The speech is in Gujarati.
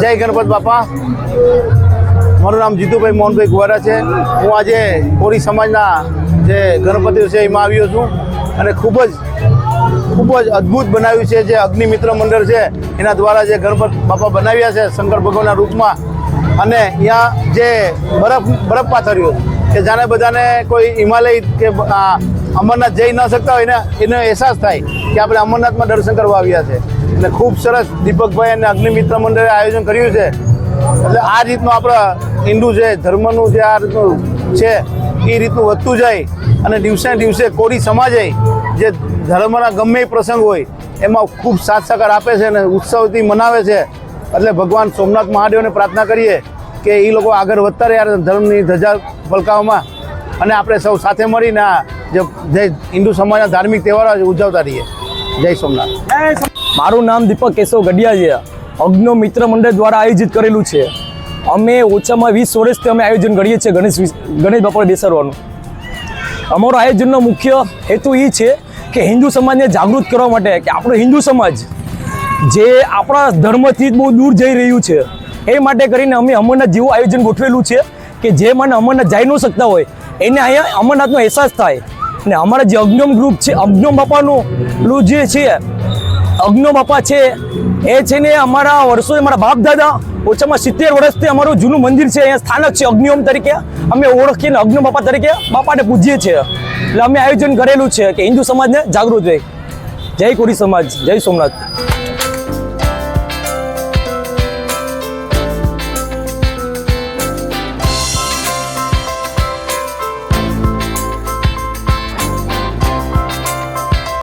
જય ગણપત બાપા. મારું નામ જીતુભાઈ મોહનભાઈ ગુવારા છે. હું આજે કોળી સમાજના જે ગણપતિ છે એમાં આવ્યો છું અને ખૂબ જ ખૂબ જ અદ્ભુત બનાવ્યું છે જે અગ્નિમિત્ર મંડળ છે એના દ્વારા જે ગણપત બાપા બનાવ્યા છે શંકર ભગવાનના રૂપમાં. અને અહીંયા જે બરફ બરફ પાથર્યો કે જાણે બધાને કોઈ હિમાલય કે અમરનાથ જઈ ન શકતા હોય ને એનો અહેસાસ થાય કે આપણે અમરનાથમાં દર્શન કરવા આવ્યા છે. એટલે ખૂબ સરસ દીપકભાઈ અને અગ્નિમિત્ર મંડળે આયોજન કર્યું છે. એટલે આ રીતનું આપણા હિન્દુ છે ધર્મનું જે આ રીતનું છે, એ રીતનું વધતું જાય અને દિવસે દિવસે કોળી સમાજે જે ધર્મના ગમે પ્રસંગ હોય, એમાં ખૂબ સાથ સહકાર આપે છે અને ઉત્સવથી મનાવે છે. એટલે ભગવાન સોમનાથ મહાદેવને પ્રાર્થના કરીએ કે એ લોકો આગળ વધતા રહ્યા ધર્મની ધજા ફલકાવવામાં અને આપણે સૌ સાથે મળીને આ જે જે હિન્દુ સમાજના ધાર્મિક તહેવારો ઉજવતા રહીએ. જય સોમનાથ. મારું નામ દીપક કેશવ ગઢિયા છે અગ્નો મિત્ર મંડળ દ્વારા આયોજિત કરેલું છે. અમે ઓછામાં વીસ વર્ષથી અમે આયોજન કરીએ છીએ ગણેશ ગણેશ બાપાને બેસાડવાનું. અમારો આયોજનનો મુખ્ય હેતુ એ છે કે હિન્દુ સમાજને જાગૃત કરવા માટે કે આપણો હિન્દુ સમાજ જે આપણા ધર્મથી બહુ દૂર જઈ રહ્યું છે, એ માટે કરીને અમે અમરનાથ જેવું આયોજન ગોઠવેલું છે કે જે મને અમરનાથ જઈ ન શકતા હોય, એને અહીંયા અમરનાથનો અહેસાસ થાય. ને અમારા જે અગ્નમ ગ્રુપ છે અગ્નમ બાપાનું જે છે અગ્નો બાપા છે, એ છે ને અમારા વર્ષો અમારા બાપ દાદા ઓછામાં સિત્તેર વર્ષથી અમારું જૂનું મંદિર છે, અહીંયા સ્થાનક છે અગ્નિઓમ તરીકે. અમે ઓળખીને અગ્નિ બાપા તરીકે બાપાને પૂજીએ છીએ. એટલે અમે આયોજન કરેલું છે કે હિન્દુ સમાજને જાગૃત રહે. જય કોરી સમાજ, જય સોમનાથ.